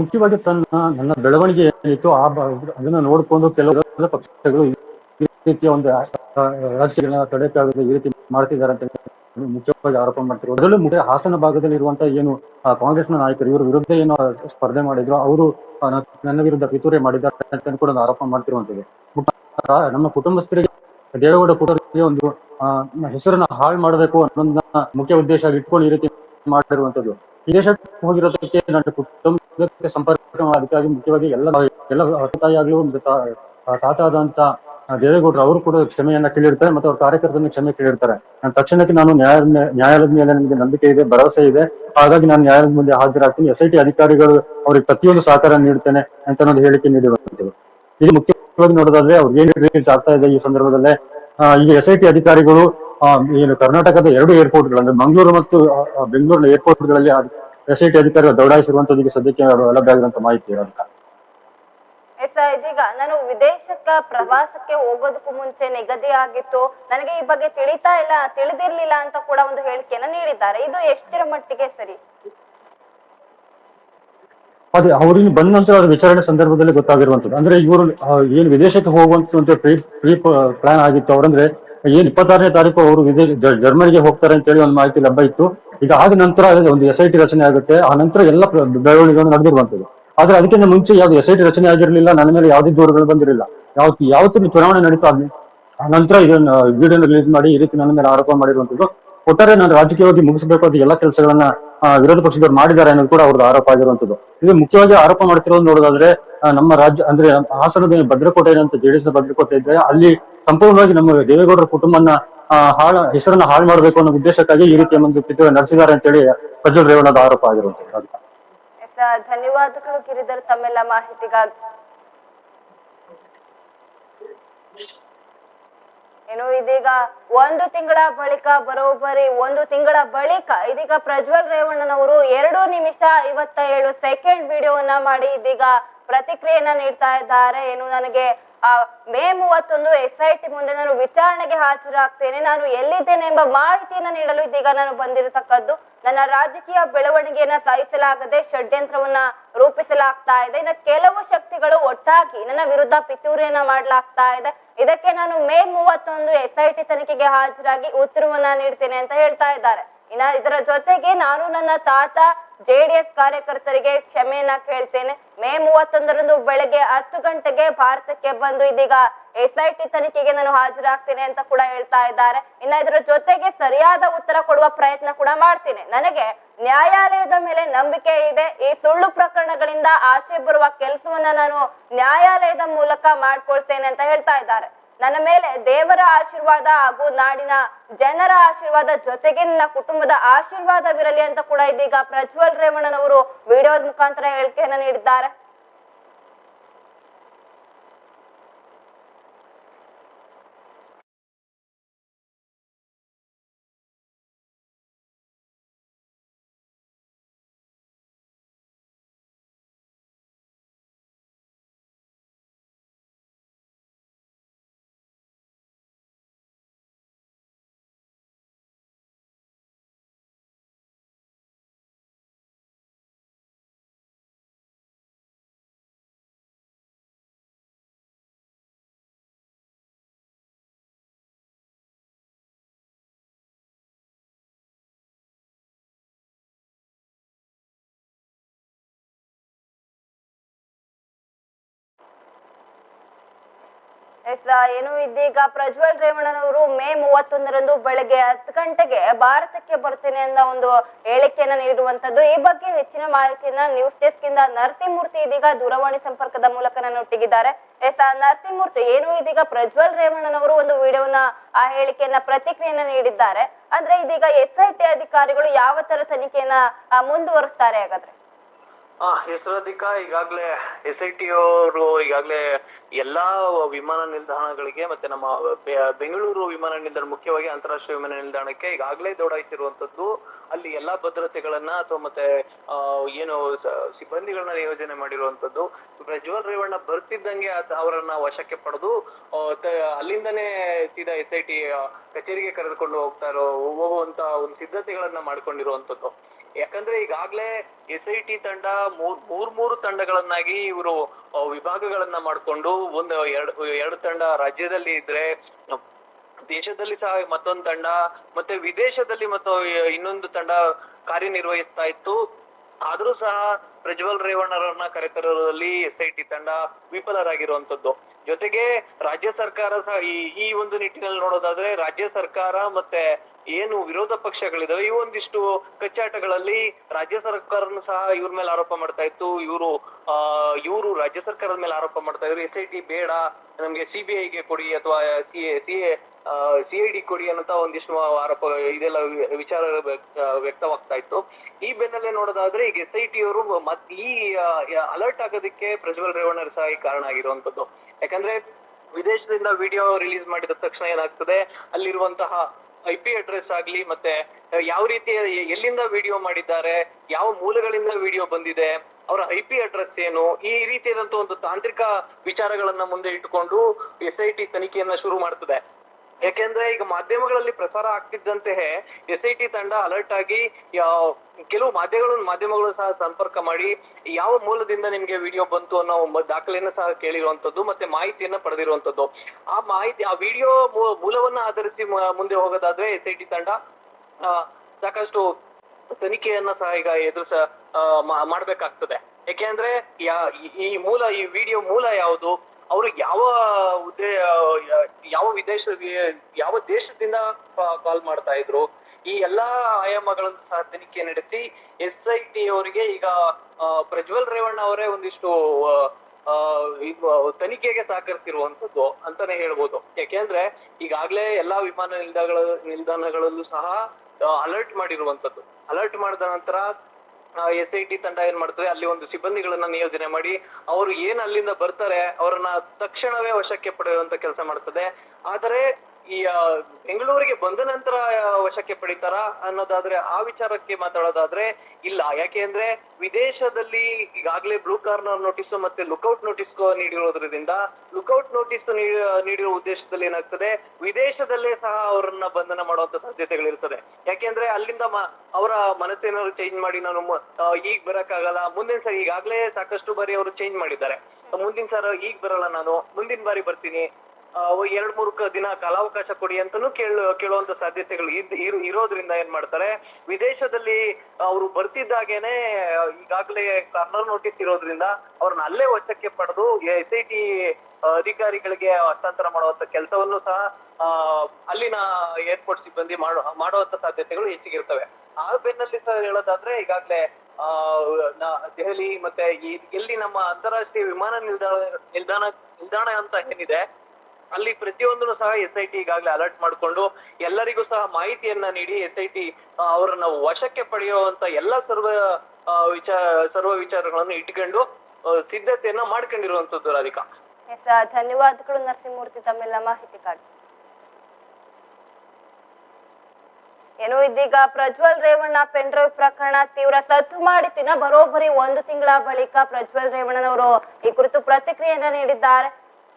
ಮುಖ್ಯವಾಗಿ ತನ್ನ ನನ್ನ ಬೆಳವಣಿಗೆ ಏನಿತ್ತು, ಆ ಅದನ್ನ ನೋಡಿಕೊಂಡು ಕೆಲವು ಪಕ್ಷಗಳು ಈ ರೀತಿಯ ಒಂದು ರಾಜಕೀಯ ತಡೆಕಾಗದೆ ಈ ರೀತಿ ಮಾಡ್ತಿದ್ದಾರೆ ಅಂತ ಮುಖ್ಯವಾಗಿ ಆರೋಪ ಮಾಡ್ತಿರೋ ಅದರಲ್ಲೂ ಮುಖ್ಯ ಹಾಸನ ಭಾಗದಲ್ಲಿ ಇರುವಂತಹ ಏನು ಕಾಂಗ್ರೆಸ್ ಕಾಂಗ್ರೆಸ್ನ ನಾಯಕರು, ಇವರ ವಿರುದ್ಧ ಏನು ಸ್ಪರ್ಧೆ ಮಾಡಿದ್ರು, ಅವರು ನನ್ನ ವಿರುದ್ಧ ಪಿತೂರಿ ಮಾಡಿದ್ದಾರೆ ಅಂತ ಕೂಡ ಆರೋಪ ಮಾಡ್ತಿರುವಂತಿದೆ ನಮ್ಮ ಕುಟುಂಬಸ್ಥರಿಗೆ, ದೇವೇಗೌಡ ಕುಟುಂಬಕ್ಕೆ ಒಂದು ಹೆಸರನ್ನ ಹಾಳು ಮಾಡಬೇಕು ಅನ್ನೋದನ್ನ ಮುಖ್ಯ ಉದ್ದೇಶ ಇಟ್ಕೊಂಡು ಈ ರೀತಿ ಮಾಡಿರುವಂತದ್ದು ವಿದೇಶಕ್ಕೆ ಹೋಗಿರೋದಕ್ಕೆ ನನ್ನ ಕುಟುಂಬಕ್ಕೆ ಸಂಪರ್ಕ ಅದಕ್ಕಾಗಿ ಮುಖ್ಯವಾಗಿ ಎಲ್ಲ ಎಲ್ಲ ತಾಯಿ ಆಗ್ಲೂ ಒಂದು ತಾತ ಆದಂತ ದೇವೇಗೌಡರು ಅವರು ಕೂಡ ಕ್ಷಮೆಯನ್ನ ಕೇಳಿರ್ತಾರೆ ಮತ್ತು ಅವ್ರ ಕಾರ್ಯಕರ್ತರನ್ನ ಕ್ಷಮೆ ಕೇಳಿರ್ತಾರೆ. ನಾನು ತಕ್ಷಣಕ್ಕೆ ನಾನು ನ್ಯಾಯ, ನ್ಯಾಯಾಲಯದ ಮೇಲೆ ನನಗೆ ನಂಬಿಕೆ ಇದೆ, ಭರವಸೆ ಇದೆ. ಹಾಗಾಗಿ ನಾನು ನ್ಯಾಯಾಲಯದ ಮುಂದೆ ಹಾಜರಾಗ್ತೀನಿ. ಎಸ್ ಐ ಟಿ ಅಧಿಕಾರಿಗಳು ಅವ್ರಿಗೆ ಪ್ರತಿಯೊಂದು ಸಹಕಾರ ನೀಡ್ತೇನೆ ಅಂತ ಒಂದು ಹೇಳಿಕೆ ನೀಡಿರುವಂತದ್ದು ಇದು ಮುಖ್ಯವಾಗಿ ನೋಡೋದಾದ್ರೆ ಅವ್ರಿಗೆ ಏನ್ ರೀಚ್ ಆಗ್ತಾ ಇದೆ ಈ ಸಂದರ್ಭದಲ್ಲೇ. ಈಗ ಎಸ್ ಐ ಟಿ ಅಧಿಕಾರಿಗಳು ಏನು ಕರ್ನಾಟಕದ ಎರಡು ಏರ್ಪೋರ್ಟ್ಗಳು ಅಂದ್ರೆ ಮಂಗಳೂರು ಮತ್ತು ಬೆಂಗಳೂರಿನ ಏರ್ಪೋರ್ಟ್ಗಳಲ್ಲಿ ಎಸ್ ಐ ಟಿ ಅಧಿಕಾರಿಗಳು ದೌಡಾಯಿಸಿರುವಂತದ್ದು ಸದ್ಯಕ್ಕೆ ಲಭ್ಯ ಆಗಿರುವಂತ ಮಾಹಿತಿ ಎಸ್ ಇದೀಗ ನಾನು ವಿದೇಶಕ್ಕ, ಪ್ರವಾಸಕ್ಕೆ ಹೋಗೋದಕ್ಕೂ ಮುಂಚೆ ನಿಗದಿ ಆಗಿತ್ತು. ನನಗೆ ಈ ಬಗ್ಗೆ ತಿಳಿತಾ ಇಲ್ಲ, ತಿಳಿದಿರ್ಲಿಲ್ಲ ಅಂತ ಕೂಡ ಒಂದು ಹೇಳಿಕೆಯನ್ನ ನೀಡಿದ್ದಾರೆ. ಇದು ಎಷ್ಟರ ಮಟ್ಟಿಗೆ ಸರಿ? ಅದೇ ಅವ್ರಿಗೆ ಬಂದ ನಂತರ ಅವ್ರ ವಿಚಾರಣೆ ಸಂದರ್ಭದಲ್ಲಿ ಗೊತ್ತಾಗಿರುವಂತದ್ದು ಅಂದ್ರೆ ಇವರು ಏನು ವಿದೇಶಕ್ಕೆ ಹೋಗುವಂತ ಪ್ರೀ ಪ್ರೀ ಪ್ಲಾನ್ ಆಗಿತ್ತು. ಅವ್ರಂದ್ರೆ, ಏನ್ ಇಪ್ಪತ್ತಾರನೇ ತಾರೀಕು ಅವರು ವಿದೇಶ ಜರ್ಮನಿಗೆ ಹೋಗ್ತಾರೆ ಅಂತ ಹೇಳಿ ಒಂದು ಮಾಹಿತಿ ಲಭ್ಯ ಇತ್ತು. ಇದಾದ ನಂತರ ಒಂದು ಎಸ್ ಐ ಟಿ ರಚನೆ ಆಗುತ್ತೆ. ಆ ನಂತರ ಎಲ್ಲ ಬೆಳವಣಿಗೆಗಳು ನಡೆದಿರುವಂತದ್ದು ಆದ್ರೆ ಅದಕ್ಕಿಂತ ಮುಂಚೆ ಯಾವ್ದು ಎಸ್ ಐ ಟಿ ರಚನೆ ಆಗಿರಲಿಲ್ಲ, ನನ್ನ ಮೇಲೆ ಯಾವುದೇ ದೂರುಗಳು ಬಂದಿರಲಿಲ್ಲ. ಯಾವ ಯಾವತ್ತಿನ ಚುನಾವಣೆ ನಡೀತಾ ಆ ನಂತರ ಇದನ್ನ ವಿಡಿಯೋನ ರಿಲೀಸ್ ಮಾಡಿ ಈ ರೀತಿ ನನ್ನ ಮೇಲೆ ಆರೋಪ ಮಾಡಿರುವಂತದ್ದು ಒಟ್ಟಾರೆ ನಾನು ರಾಜಕೀಯವಾಗಿ ಮುಗಿಸಬೇಕು ಅಂತ ಎಲ್ಲ ಕೆಲಸಗಳನ್ನ ವಿರೋಧ ಪಕ್ಷದವರು ಮಾಡಿದ್ದಾರೆ ಅನ್ನೋದು ಕೂಡ ಅವ್ರದ್ದು ಆರೋಪ ಆಗಿರುವಂತದ್ದು ಇದು ಮುಖ್ಯವಾಗಿ ಆರೋಪ ಮಾಡ್ತಿರೋದು ನೋಡೋದಾದ್ರೆ ನಮ್ಮ ರಾಜ್ಯ, ಅಂದ್ರೆ ಹಾಸನದ ಭದ್ರಕೋಟೆ ಏನಂತ ಜೆಡಿಎಸ್ ಭದ್ರಕೋಟೆ ಇದ್ದರೆ ಅಲ್ಲಿ ಸಂಪೂರ್ಣವಾಗಿ ನಮ್ಮ ದೇವೇಗೌಡರ ಕುಟುಂಬನ ಹಾಳ, ಹೆಸರನ್ನ ಹಾಳು ಮಾಡಬೇಕು ಅನ್ನೋ ಉದ್ದೇಶಕ್ಕಾಗಿ ಈ ರೀತಿಯ ಒಂದು ಪಿತೂರಿ ನಡೆಸಿದ್ದಾರೆ ಅಂತೇಳಿ ಪ್ರಜ್ವಲ್ ರೇವಣ್ಣದ ಆರೋಪ ಆಗಿರುವಂತದ್ದು ಧನ್ಯವಾದಗಳು ಗಿರಿಧರ್ ತಮ್ಮೆಲ್ಲ ಮಾಹಿತಿಗಾಗಿ. ಏನು, ಇದೀಗ ಒಂದು ತಿಂಗಳ ಬಳಿಕ, ಬರೋಬ್ಬರಿ ಒಂದು ತಿಂಗಳ ಬಳಿಕ ಇದೀಗ ಪ್ರಜ್ವಲ್ ರೇವಣ್ಣನವರು ಎರಡು ನಿಮಿಷ ಐವತ್ತ ಏಳು ಸೆಕೆಂಡ್ ವಿಡಿಯೋವನ್ನ ಮಾಡಿ ಇದೀಗ ಪ್ರತಿಕ್ರಿಯೆಯನ್ನ ನೀಡ್ತಾ ಇದ್ದಾರೆ. ಏನು, ನನಗೆ ಮೇ ಮೂವತ್ತೊಂದು ಎಸ್ ಐ ಟಿ ಮುಂದೆ ನಾನು ವಿಚಾರಣೆಗೆ ಹಾಜರಾಗ್ತೇನೆ. ನಾನು ಎಲ್ಲಿದ್ದೇನೆ ಎಂಬ ಮಾಹಿತಿಯನ್ನು ನೀಡಲು ಇದೀಗ ನಾನು ಬಂದಿರತಕ್ಕದ್ದು ನನ್ನ ರಾಜಕೀಯ ಬೆಳವಣಿಗೆಯನ್ನ ಸಹಿಸಲಾಗದೆ ಷಡ್ಯಂತ್ರವನ್ನ ರೂಪಿಸಲಾಗ್ತಾ ಇದೆ. ಇನ್ನು ಕೆಲವು ಶಕ್ತಿಗಳು ಒಟ್ಟಾಗಿ ನನ್ನ ವಿರುದ್ಧ ಪಿತೂರಿಯನ್ನ ಮಾಡಲಾಗ್ತಾ ಇದೆ. ಇದಕ್ಕೆ ನಾನು ಮೇ ಮೂವತ್ತೊಂದು ಎಸ್ ಐ ಟಿ ತನಿಖೆಗೆ ಹಾಜರಾಗಿ ಉತ್ತರವನ್ನ ನೀಡ್ತೇನೆ ಅಂತ ಹೇಳ್ತಾ ಇದ್ದಾರೆ. ಇನ್ನ ಇದರ ಜೊತೆಗೆ ನಾನು ನನ್ನ ತಾತ ಜೆಡಿಎಸ್ ಕಾರ್ಯಕರ್ತರಿಗೆ ಕ್ಷಮೆಯನ್ನ ಕೇಳ್ತೇನೆ. ಮೇ ಮೂವತ್ತೊಂದರಂದು ಬೆಳಗ್ಗೆ ಹತ್ತು ಗಂಟೆಗೆ ಭಾರತಕ್ಕೆ ಬಂದು ಇದೀಗ ಎಸ್ ಐ ಟಿ ತನಿಖೆಗೆ ನಾನು ಹಾಜರಾಗ್ತೇನೆ ಅಂತ ಕೂಡ ಹೇಳ್ತಾ ಇದ್ದಾರೆ. ಇನ್ನ ಇದರ ಜೊತೆಗೆ ಸರಿಯಾದ ಉತ್ತರ ಕೊಡುವ ಪ್ರಯತ್ನ ಕೂಡ ಮಾಡ್ತೇನೆ. ನನಗೆ ನ್ಯಾಯಾಲಯದ ಮೇಲೆ ನಂಬಿಕೆ ಇದೆ. ಈ ಸುಳ್ಳು ಪ್ರಕರಣಗಳಿಂದ ಆಚೆ ಬರುವ ಕೆಲಸವನ್ನ ನಾನು ನ್ಯಾಯಾಲಯದ ಮೂಲಕ ಮಾಡ್ಕೊಳ್ತೇನೆ ಅಂತ ಹೇಳ್ತಾ ಇದ್ದಾರೆ. ನನ್ನ ಮೇಲೆ ದೇವರ ಆಶೀರ್ವಾದ ಹಾಗೂ ನಾಡಿನ ಜನರ ಆಶೀರ್ವಾದ ಜೊತೆಗೆ ನನ್ನ ಕುಟುಂಬದ ಆಶೀರ್ವಾದವಿರಲಿ ಅಂತ ಕೂಡ ಇದೀಗ ಪ್ರಜ್ವಲ್ ರೇವಣ್ಣನವರು ವಿಡಿಯೋದ ಮುಖಾಂತರ ಹೇಳಿಕೆಯನ್ನ ನೀಡಿದ್ದಾರೆ. ಏನು ಇದೀಗ ಪ್ರಜ್ವಲ್ ರೇವಣ್ಣನವರು ಮೇ ಮೂವತ್ತೊಂದರಂದು ಬೆಳಗ್ಗೆ ಹತ್ತು ಗಂಟೆಗೆ ಭಾರತಕ್ಕೆ ಬರ್ತೇನೆ ಅನ್ನೋ ಒಂದು ಹೇಳಿಕೆಯನ್ನ ನೀಡಿರುವಂತದ್ದು. ಈ ಬಗ್ಗೆ ಹೆಚ್ಚಿನ ಮಾಹಿತಿಯನ್ನ ನ್ಯೂಸ್ ಡೆಸ್ಕ್ ಇಂದ ನರಸಿಂಹಮೂರ್ತಿ ಇದೀಗ ದೂರವಾಣಿ ಸಂಪರ್ಕದ ಮೂಲಕ ನಾನು ಒಟ್ಟಿಗಿದ್ದಾರೆ ಎಸ್ ನರಸಿಂಹಮೂರ್ತಿ, ಏನು ಇದೀಗ ಪ್ರಜ್ವಲ್ ರೇವಣ್ಣನವರು ಒಂದು ವಿಡಿಯೋನ, ಆ ಹೇಳಿಕೆಯನ್ನ ಪ್ರತಿಕ್ರಿಯೆಯನ್ನ ನೀಡಿದ್ದಾರೆ. ಅಂದ್ರೆ ಇದೀಗ ಎಸ್ ಅಧಿಕಾರಿಗಳು ಯಾವ ತರ ತನಿಖೆಯನ್ನ ಮುಂದುವರಿಸ್ತಾರೆ ಹಾಗಾದ್ರೆ? ಹೆಸರಾಧಿಕ ಈಗಾಗಲೇ ಎಸ್ ಐ ಟಿ ಅವರು ಈಗಾಗಲೇ ಎಲ್ಲಾ ವಿಮಾನ ನಿಲ್ದಾಣಗಳಿಗೆ ಮತ್ತೆ ನಮ್ಮ ಬೆಂಗಳೂರು ವಿಮಾನ ನಿಲ್ದಾಣ ಮುಖ್ಯವಾಗಿ ಅಂತಾರಾಷ್ಟ್ರೀಯ ವಿಮಾನ ನಿಲ್ದಾಣಕ್ಕೆ ಈಗಾಗಲೇ ದೌಡಾಯಿಸಿರುವಂತದ್ದು ಅಲ್ಲಿ ಎಲ್ಲಾ ಭದ್ರತೆಗಳನ್ನ ಅಥವಾ ಮತ್ತೆ ಆ, ಏನು ಸಿಬ್ಬಂದಿಗಳನ್ನ ನಿಯೋಜನೆ ಮಾಡಿರುವಂತದ್ದು ಪ್ರಜ್ವಲ್ ರೇವಣ್ಣ ಬರ್ತಿದ್ದಂಗೆ ಅವರನ್ನ ವಶಕ್ಕೆ ಪಡೆದು ಅಲ್ಲಿಂದನೇ ಸೀದಾ ಎಸ್ ಐ ಟಿ ಕಚೇರಿಗೆ ಕರೆದುಕೊಂಡು ಹೋಗ್ತಾ ಇರೋ ಹೋಗುವಂತ ಒಂದು ಸಿದ್ಧತೆಗಳನ್ನ ಮಾಡ್ಕೊಂಡಿರುವಂತದ್ದು ಯಾಕಂದ್ರೆ ಈಗಾಗ್ಲೇ ಎಸ್ ಐ ಟಿ ತಂಡ ಮೂರ್ ಮೂರ್, ಮೂರು ತಂಡಗಳನ್ನಾಗಿ ಇವರು ವಿಭಾಗಗಳನ್ನ ಮಾಡ್ಕೊಂಡು ಒಂದು, ಎರಡು ಎರಡು ತಂಡ ರಾಜ್ಯದಲ್ಲಿ ಇದ್ರೆ, ದೇಶದಲ್ಲಿ ಸಹ ಮತ್ತೊಂದು ತಂಡ, ಮತ್ತೆ ವಿದೇಶದಲ್ಲಿ ಮತ್ತು ಇನ್ನೊಂದು ತಂಡ ಕಾರ್ಯನಿರ್ವಹಿಸ್ತಾ ಇತ್ತು. ಆದ್ರೂ ಸಹ ಪ್ರಜ್ವಲ್ ರೇವಣ್ಣರನ್ನ ಕರೆತರೋದ್ರಲ್ಲಿ ಎಸ್ ಐ ಟಿ ತಂಡ ವಿಫಲರಾಗಿರುವಂತದ್ದು. ಜೊತೆಗೆ ರಾಜ್ಯ ಸರ್ಕಾರ ಸಹ ಈ ಈ ಒಂದು ನಿಟ್ಟಿನಲ್ಲಿ ನೋಡೋದಾದ್ರೆ ರಾಜ್ಯ ಸರ್ಕಾರ ಮತ್ತೆ ಏನು ವಿರೋಧ ಪಕ್ಷಗಳಿದಾವೆ ಈ ಒಂದಿಷ್ಟು ಕಚ್ಚಾಟಗಳಲ್ಲಿ ರಾಜ್ಯ ಸರ್ಕಾರನು ಸಹ ಇವ್ರ ಮೇಲೆ ಆರೋಪ ಮಾಡ್ತಾ ಇತ್ತು. ಇವರು, ಆ, ಇವರು ರಾಜ್ಯ ಸರ್ಕಾರದ ಮೇಲೆ ಆರೋಪ ಮಾಡ್ತಾ ಇದ್ರು. ಎಸ್ ಐ ಟಿ ಬೇಡ, ನಮ್ಗೆ ಸಿಬಿಐಗೆ ಕೊಡಿ ಅಥವಾ C C C I D ಕೊಡಿ ಅನ್ನೋ ಒಂದಿಷ್ಟು ಆರೋಪ, ಇದೆಲ್ಲ ವಿಚಾರ ವ್ಯಕ್ತ- ವ್ಯಕ್ತವಾಗ್ತಾ ಇತ್ತು. ಈ ಬೆನ್ನಲ್ಲೇ ನೋಡೋದಾದ್ರೆ ಈಗ ಎಸ್ ಐ ಟಿ ಅವರು ಮತ್ ಈ ಅಲರ್ಟ್ ಆಗೋದಕ್ಕೆ ಪ್ರಜ್ವಲ್ ರೇವಣ್ಣರ್ ಸಹ ಈ ಕಾರಣ ಆಗಿರುವಂತದ್ದು ಯಾಕಂದ್ರೆ ವಿದೇಶದಿಂದ ವಿಡಿಯೋ ರಿಲೀಸ್ ಮಾಡಿದ ತಕ್ಷಣ ಏನಾಗ್ತದೆ, ಅಲ್ಲಿರುವಂತಹ ಐ ಪಿ ಅಡ್ರೆಸ್ ಆಗ್ಲಿ ಮತ್ತೆ ಯಾವ ರೀತಿ ಎಲ್ಲಿಂದ ವಿಡಿಯೋ ಮಾಡಿದ್ದಾರೆ, ಯಾವ ಮೂಲಗಳಿಂದ ವಿಡಿಯೋ ಬಂದಿದೆ, ಅವರ ಐ ಪಿ ಅಡ್ರೆಸ್ ಏನು, ಈ ರೀತಿಯಾದಂತಹ ಒಂದು ತಾಂತ್ರಿಕ ವಿಚಾರಗಳನ್ನ ಮುಂದೆ ಇಟ್ಟುಕೊಂಡು ಎಸ್ ಐ ಟಿ ತನಿಖೆಯನ್ನ ಶುರು ಮಾಡ್ತದೆ. ಯಾಕೆಂದ್ರೆ ಈಗ ಮಾಧ್ಯಮಗಳಲ್ಲಿ ಪ್ರಸಾರ ಆಗ್ತಿದ್ದಂತೆ ಎಸ್ ಐ ಟಿ ತಂಡ ಅಲರ್ಟ್ ಆಗಿ ಕೆಲವು ಮಾಧ್ಯಮಗಳು ಮಾಧ್ಯಮಗಳು ಸಹ ಸಂಪರ್ಕ ಮಾಡಿ, ಯಾವ ಮೂಲದಿಂದ ನಿಮ್ಗೆ ವಿಡಿಯೋ ಬಂತು ಅನ್ನೋ ದಾಖಲೆಯನ್ನು ಸಹ ಕೇಳಿರುವಂತದ್ದು ಮತ್ತೆ ಮಾಹಿತಿಯನ್ನ ಪಡೆದಿರುವಂತದ್ದು ಆ ಮಾಹಿತಿ, ಆ ವಿಡಿಯೋ ಮೂಲವನ್ನ ಆಧರಿಸಿ ಮುಂದೆ ಹೋಗೋದಾದ್ರೆ ಎಸ್ ಐ ಟಿ ತಂಡ ಸಾಕಷ್ಟು ತನಿಖೆಯನ್ನ ಸಹ ಈಗ ಎದುರಿಸ ಮಾಡ್ಬೇಕಾಗ್ತದೆ. ಯಾಕೆಂದ್ರೆ ಈ ಮೂಲ, ಈ ವಿಡಿಯೋ ಮೂಲ ಯಾವುದು? ಅವರು ಯಾವ ಉದ್ದೇ ಯಾವ ವಿದೇಶ ಯಾವ ದೇಶದಿಂದ ಕಾಲ್ ಮಾಡ್ತಾ ಇದ್ರು, ಈ ಎಲ್ಲಾ ಆಯಾಮಗಳನ್ನು ಸಹ ತನಿಖೆ ನಡೆಸಿ, ಎಸ್ ಐ ಟಿ ಅವರಿಗೆ ಈಗ ಪ್ರಜ್ವಲ್ ರೇವಣ್ಣ ಅವರೇ ಒಂದಿಷ್ಟು ತನಿಖೆಗೆ ಸಹಕರಿಸಿರುವಂತದ್ದು ಅಂತಾನೆ ಹೇಳ್ಬೋದು. ಯಾಕೆಂದ್ರೆ ಈಗಾಗ್ಲೇ ಎಲ್ಲಾ ವಿಮಾನ ನಿಲ್ದಾಣಗಳ ನಿಲ್ದಾಣಗಳಲ್ಲೂ ಸಹ ಅಲರ್ಟ್ ಮಾಡಿರುವಂತದ್ದು. ಅಲರ್ಟ್ ಮಾಡಿದ ನಂತರ ಎಸ್ ಐ ಟಿ ತಂಡ ಏನ್ ಮಾಡ್ತದೆ? ಅಲ್ಲಿ ಒಂದು ಸಿಬ್ಬಂದಿಗಳನ್ನ ನಿಯೋಜನೆ ಮಾಡಿ ಅವರು ಏನ್ ಅಲ್ಲಿಂದ ಬರ್ತಾರೆ, ಅವರನ್ನ ತಕ್ಷಣವೇ ವಶಕ್ಕೆ ಪಡೆಯುವಂತ ಕೆಲಸ ಮಾಡ್ತದೆ. ಆದರೆ ಈ ಬೆಂಗಳೂರಿಗೆ ಬಂದ ನಂತರ ವಶಕ್ಕೆ ಪಡಿತಾರ ಅನ್ನೋದಾದ್ರೆ ಆ ವಿಚಾರಕ್ಕೆ ಮಾತಾಡೋದಾದ್ರೆ ಇಲ್ಲ. ಯಾಕೆ ಅಂದ್ರೆ ವಿದೇಶದಲ್ಲಿ ಈಗಾಗಲೇ ಬ್ಲೂ ಕಾರ್ನರ್ ನೋಟಿಸ್ ಮತ್ತೆ ಲುಕೌಟ್ ನೋಟಿಸ್ ನೀಡಿರೋದ್ರಿಂದ ಲುಕೌಟ್ ನೋಟಿಸ್ ನೀಡಿರೋ ಉದ್ದೇಶದಲ್ಲಿ ಏನಾಗ್ತದೆ? ವಿದೇಶದಲ್ಲೇ ಸಹ ಅವರನ್ನ ಬಂಧನ ಮಾಡುವಂತ ಸಾಧ್ಯತೆಗಳಿರ್ತದೆ. ಯಾಕೆಂದ್ರೆ ಅಲ್ಲಿಂದ ಅವರ ಮನಸ್ಸೇನಾದ್ರು ಚೇಂಜ್ ಮಾಡಿ ನಾನು ಈಗ ಬರಕ್ಕಾಗಲ್ಲ. ಮುಂದಿನ ಸರಿ ಈಗಾಗಲೇ ಸಾಕಷ್ಟು ಬಾರಿ ಅವರು ಚೇಂಜ್ ಮಾಡಿದ್ದಾರೆ. ಮುಂದಿನ ಸಲ ಈಗ ಬರಲ್ಲ ನಾನು. ಮುಂದಿನ ಬಾರಿ ಬರ್ತೀನಿ. ಎರಡ್ ಮೂರು ದಿನ ಕಾಲಾವಕಾಶ ಕೊಡಿ ಅಂತಾನೂ ಕೇಳ, ಕೇಳುವಂತ ಸಾಧ್ಯತೆಗಳು ಇರೋದ್ರಿಂದ ಏನ್ ಮಾಡ್ತಾರೆ? ವಿದೇಶದಲ್ಲಿ ಅವರು ಬರ್ತಿದ್ದಾಗೇನೆ ಈಗಾಗಲೇ ಕಾರ್ನರ್ ನೋಟಿಸ್ ಇರೋದ್ರಿಂದ ಅವ್ರನ್ನ ಅಲ್ಲೇ ವಶಕ್ಕೆ ಪಡೆದು ಎಸ್ ಐ ಟಿ ಅಧಿಕಾರಿಗಳಿಗೆ ಹಸ್ತಾಂತರ ಮಾಡುವಂತ ಕೆಲಸವನ್ನು ಸಹ ಅಲ್ಲಿನ ಏರ್ಪೋರ್ಟ್ ಸಿಬ್ಬಂದಿ ಮಾಡೋ, ಮಾಡುವಂತ ಸಾಧ್ಯತೆಗಳು ಹೆಚ್ಚಿಗಿರ್ತವೆ ಆ ಬೆನ್ನಲ್ಲಿ ಸಹ ಹೇಳೋದಾದ್ರೆ, ಈಗಾಗಲೇ, ಆ ದೆಹಲಿ ಮತ್ತೆ ಎಲ್ಲಿ ನಮ್ಮ ಅಂತಾರಾಷ್ಟ್ರೀಯ ವಿಮಾನ ನಿಲ್ದಾಣ ನಿಲ್ದಾಣ ನಿಲ್ದಾಣ ಅಂತ ಏನಿದೆ ಅಲ್ಲಿ ಪ್ರತಿಯೊಂದನ್ನು ಸಹ ಎಸ್ ಐ ಟಿ ಈಗಾಗಲೇ ಅಲರ್ಟ್ ಮಾಡಿಕೊಂಡು ಎಲ್ಲರಿಗೂ ಸಹ ಮಾಹಿತಿಯನ್ನ ನೀಡಿ ಎಸ್ ಐ ಟಿ ಅವರನ್ನ ವಶಕ್ಕೆ ಪಡೆಯುವಂತ ಎಲ್ಲ ಸರ್ವ ವಿಚಾರ ಸರ್ವ ವಿಚಾರಗಳನ್ನು ಇಟ್ಕೊಂಡು ಸಿದ್ಧತೆಯನ್ನ ಮಾಡ್ಕೊಂಡಿರುವಂತದ್ದು ರಾಧಿಕಾ. ಧನ್ಯವಾದಗಳು ನರಸಿಂಹಮೂರ್ತಿ ತಮ್ಮೆಲ್ಲ ಮಾಹಿತಿಗಾಗಿ ಏನು ಇದೀಗ ಪ್ರಜ್ವಲ್ ರೇವಣ್ಣ ಪೆನ್ ಡ್ರೈವ್ ಪ್ರಕರಣ ತೀವ್ರ ಸದ್ದು ಮಾಡಿತ್ತಿನ ಬರೋಬ್ಬರಿ ಒಂದು ತಿಂಗಳ ಬಳಿಕ ಪ್ರಜ್ವಲ್ ರೇವಣ್ಣನವರು ಈ ಕುರಿತು ಪ್ರತಿಕ್ರಿಯೆಯನ್ನ ನೀಡಿದ್ದಾರೆ.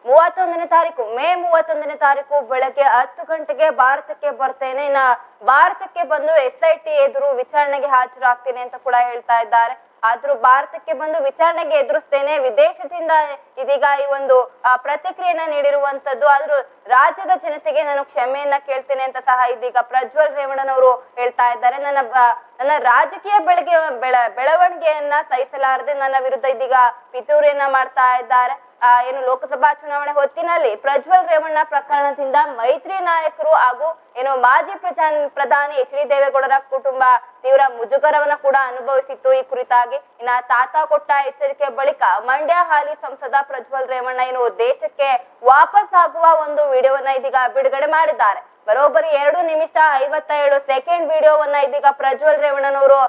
ಮೂವತ್ತೊಂದನೇ ತಾರೀಕು, ಮೇ ಮೂವತ್ತೊಂದನೇ ತಾರೀಕು ಬೆಳಗ್ಗೆ ಹತ್ತು ಗಂಟೆಗೆ ಭಾರತಕ್ಕೆ ಬರ್ತೇನೆ. ಇನ್ನ ಭಾರತಕ್ಕೆ ಬಂದು ಎಸ್ ಐ ಟಿ ಎದುರು ವಿಚಾರಣೆಗೆ ಹಾಜರಾಗ್ತೇನೆ ಅಂತ ಕೂಡ ಹೇಳ್ತಾ ಇದ್ದಾರೆ. ಆದ್ರೂ ಭಾರತಕ್ಕೆ ಬಂದು ವಿಚಾರಣೆಗೆ ಎದುರಿಸ್ತೇನೆ. ವಿದೇಶದಿಂದ ಇದೀಗ ಈ ಒಂದು ಪ್ರತಿಕ್ರಿಯೆಯನ್ನ ನೀಡಿರುವಂತದ್ದು, ಆದ್ರೂ ರಾಜ್ಯದ ಜನತೆಗೆ ನಾನು ಕ್ಷಮೆಯನ್ನ ಕೇಳ್ತೇನೆ ಅಂತ ಸಹ ಇದೀಗ ಪ್ರಜ್ವಲ್ ರೇವಣ್ಣನವರು ಹೇಳ್ತಾ ಇದ್ದಾರೆ. ನನ್ನ ನನ್ನ ರಾಜಕೀಯ ಬೆಳಗ್ಗೆ, ಬೆಳ, ಬೆಳವಣಿಗೆಯನ್ನ ಸಹಿಸಲಾರದೆ ನನ್ನ ವಿರುದ್ಧ ಇದೀಗ ಪಿತೂರಿಯನ್ನ ಮಾಡ್ತಾ ಇದ್ದಾರೆ. ಏನು ಲೋಕಸಭಾ ಚುನಾವಣೆ ಹೊತ್ತಿನಲ್ಲಿ ಪ್ರಜ್ವಲ್ ರೇವಣ್ಣ ಪ್ರಕರಣದಿಂದ ಮೈತ್ರಿ ನಾಯಕರು ಹಾಗೂ ಏನು ಮಾಜಿ ಪ್ರಧಾನ ಪ್ರಧಾನಿ ಎಚ್ ಡಿ ದೇವೇಗೌಡರ ಕುಟುಂಬ ತೀವ್ರ ಮುಜುಗರವನ್ನ ಕೂಡ ಅನುಭವಿಸಿತ್ತು. ಈ ಕುರಿತಾಗಿ ಇನ್ನ ತಾತ ಕೊಟ್ಟ ಎಚ್ಚರಿಕೆ ಬಳಿಕ ಮಂಡ್ಯ ಹಾಲಿ ಸಂಸದ ಪ್ರಜ್ವಲ್ ರೇವಣ್ಣ ಏನು ದೇಶಕ್ಕೆ ವಾಪಸ್ ಆಗುವ ಒಂದು ವಿಡಿಯೋವನ್ನ ಇದೀಗ ಬಿಡುಗಡೆ ಮಾಡಿದ್ದಾರೆ. ಬರೋಬ್ಬರಿ ಎರಡು ನಿಮಿಷ ಐವತ್ತೇಳು ಸೆಕೆಂಡ್ ವಿಡಿಯೋವನ್ನ ಇದೀಗ ಪ್ರಜ್ವಲ್ ರೇವಣ್ಣನವರು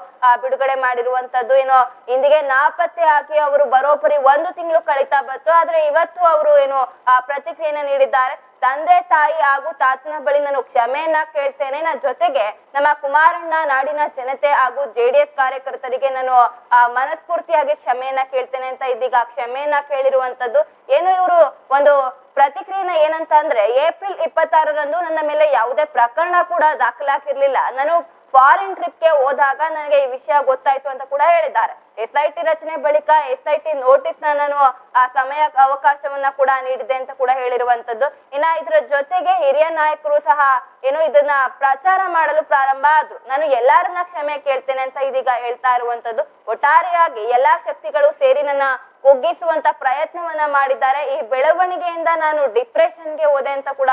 ಬಿಡುಗಡೆ ಮಾಡಿರುವಂತದ್ದು. ಏನು ಇಂದಿಗೆ ನಾಪತ್ತೆ ಹಾಕಿ ಅವರು ಬರೋಬ್ಬರಿ ಒಂದು ತಿಂಗಳು ಕಳೀತಾ ಬಂತು. ಆದ್ರೆ ಇವತ್ತು ಅವರು ಏನು ಪ್ರತಿಕ್ರಿಯೆಯನ್ನ ನೀಡಿದ್ದಾರೆ. ತಂದೆ ತಾಯಿ ಹಾಗೂ ತಾತನ ಬಳಿ ನಾನು ಕ್ಷಮೆಯನ್ನ ಕೇಳ್ತೇನೆ. ನನ್ನ ಜೊತೆಗೆ ನಮ್ಮ ಕುಮಾರಣ್ಣ ನಾಡಿನ ಜನತೆ ಹಾಗೂ ಜೆಡಿಎಸ್ ಕಾರ್ಯಕರ್ತರಿಗೆ ನಾನು ಆ, ಮನಸ್ಫೂರ್ತಿಯಾಗಿ ಕ್ಷಮೆಯನ್ನ ಕೇಳ್ತೇನೆ ಅಂತ ಇದೀಗ ಕ್ಷಮೆಯನ್ನ ಕೇಳಿರುವಂತದ್ದು. ಏನು ಇವರು ಒಂದು ಪ್ರತಿಕ್ರಿಯೆನ ಏನಂತ ಅಂದ್ರೆ ಏಪ್ರಿಲ್ ಇಪ್ಪತ್ತಾರರಂದು ನನ್ನ ಮೇಲೆ ಯಾವುದೇ ಪ್ರಕರಣ ಕೂಡ ದಾಖಲಾಗಿರ್ಲಿಲ್ಲ. ನಾನು ಫಾರಿನ್ ಟ್ರಿಪ್ಗೆ ಹೋದಾಗ ನನಗೆ ಈ ವಿಷಯ ಗೊತ್ತಾಯ್ತು ಅಂತ ಕೂಡ ಹೇಳಿದ್ದಾರೆ. ಎಸ್ ಐ ಟಿ ರಚನೆ ಬಳಿಕ ಎಸ್ ಐ ಟಿ ನೋಟಿಸ್ ನಾನು, ಆ, ಸಮಯ ಅವಕಾಶವನ್ನ ಕೂಡ ನೀಡಿದೆ ಅಂತ ಕೂಡ ಹೇಳಿರುವಂತದ್ದು. ಇನ್ನ ಇದರ ಜೊತೆಗೆ ಹಿರಿಯ ನಾಯಕರು ಸಹ ಏನು ಇದನ್ನ ಪ್ರಚಾರ ಮಾಡಲು ಪ್ರಾರಂಭ ಆದ್ರು. ನಾನು ಎಲ್ಲರನ್ನ ಕ್ಷಮೆ ಕೇಳ್ತೇನೆ ಅಂತ ಇದೀಗ ಹೇಳ್ತಾ ಇರುವಂತದ್ದು. ಒಟ್ಟಾರೆಯಾಗಿ ಎಲ್ಲಾ ಶಕ್ತಿಗಳು ಸೇರಿ ನನ್ನ ಕುಗ್ಗಿಸುವಂತ ಪ್ರಯತ್ನವನ್ನ ಮಾಡಿದ್ದಾರೆ. ಈ ಬೆಳವಣಿಗೆಯಿಂದ ನಾನು ಡಿಪ್ರೆಷನ್ಗೆ ಹೋದೆ ಅಂತ ಕೂಡ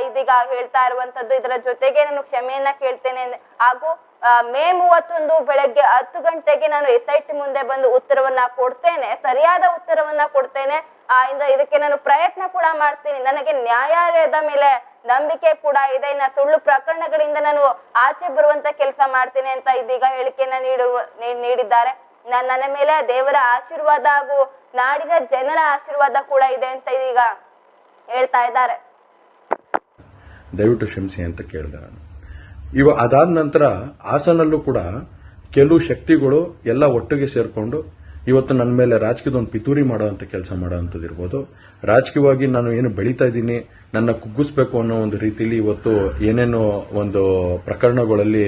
ಇದೀಗ ಹೇಳ್ತಾ ಇರುವಂತದ್ದು. ಇದರ ಜೊತೆಗೆ ನಾನು ಕ್ಷಮೆಯನ್ನ ಕೇಳ್ತೇನೆ. ಹಾಗೂ ಮೇ ಮೂವತ್ತೊಂದು ಬೆಳಗ್ಗೆ ಹತ್ತು ಗಂಟೆಗೆ ನಾನು ಎಸ್ ಐ ಟಿ ಮುಂದೆ ಬಂದು ಉತ್ತರವನ್ನ ಕೊಡ್ತೇನೆ, ಸರಿಯಾದ ಉತ್ತರವನ್ನ ಕೊಡ್ತೇನೆ. ಆ, ಇಂದ ಇದಕ್ಕೆ ನಾನು ಪ್ರಯತ್ನ ಕೂಡ ಮಾಡ್ತೀನಿ. ನನಗೆ ನ್ಯಾಯಾಲಯದ ಮೇಲೆ ನಂಬಿಕೆ ಕೂಡ ಇದೆ. ಇನ್ನ ಸುಳ್ಳು ಪ್ರಕರಣಗಳಿಂದ ನಾನು ಆಚೆ ಬರುವಂತ ಕೆಲಸ ಮಾಡ್ತೀನಿ ಅಂತ ಇದೀಗ ಹೇಳಿಕೆಯನ್ನ ನೀಡುವ ನೀಡಿದ್ದಾರೆ. ನನ್ನ ಮೇಲೆ ದೇವರ ಆಶೀರ್ವಾದ ಹಾಗೂ ನಾಡಿನ ಜನರ ಆಶೀರ್ವಾದ ಕೂಡ ಇದೆ ಅಂತ ಇದೀಗ ಹೇಳ್ತಾ ಇದ್ದಾರೆ. ದಯವಿಟ್ಟು ಕ್ಷಮಿಸಿ ಅಂತ ಕೇಳಿದೆ ನಾನು. ಇವ ಅದಾದ ನಂತರ ಹಾಸನಲ್ಲೂ ಕೂಡ ಕೆಲವು ಶಕ್ತಿಗಳು ಎಲ್ಲ ಒಟ್ಟಿಗೆ ಸೇರ್ಕೊಂಡು ಇವತ್ತು ನನ್ನ ಮೇಲೆ ರಾಜಕೀಯದ ಒಂದು ಪಿತೂರಿ ಮಾಡುವಂತ ಕೆಲಸ ಮಾಡುವಂಥದ್ದು ಇರ್ಬೋದು. ರಾಜಕೀಯವಾಗಿ ನಾನು ಏನು ಬೆಳೀತಾ ಇದ್ದೀನಿ, ನನ್ನ ಕುಗ್ಗಿಸ್ಬೇಕು ಅನ್ನೋ ಒಂದು ರೀತಿಯಲ್ಲಿ ಇವತ್ತು ಏನೇನೋ ಒಂದು ಪ್ರಕರಣಗಳಲ್ಲಿ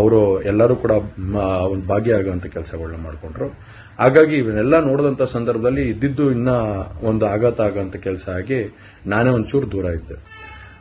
ಅವರು ಎಲ್ಲರೂ ಕೂಡ ಒಂದು ಭಾಗಿಯಾಗುವಂತ ಕೆಲಸಗಳನ್ನ ಮಾಡಿಕೊಂಡ್ರು. ಹಾಗಾಗಿ ಇವನ್ನೆಲ್ಲ ನೋಡಿದಂತ ಸಂದರ್ಭದಲ್ಲಿ ಇದ್ದಿದ್ದು ಇನ್ನ ಒಂದು ಆಘಾತ ಆಗುವಂತ ಕೆಲಸ ಆಗಿ ನಾನೇ ಒಂಚೂರು ದೂರ ಇದ್ದೆ.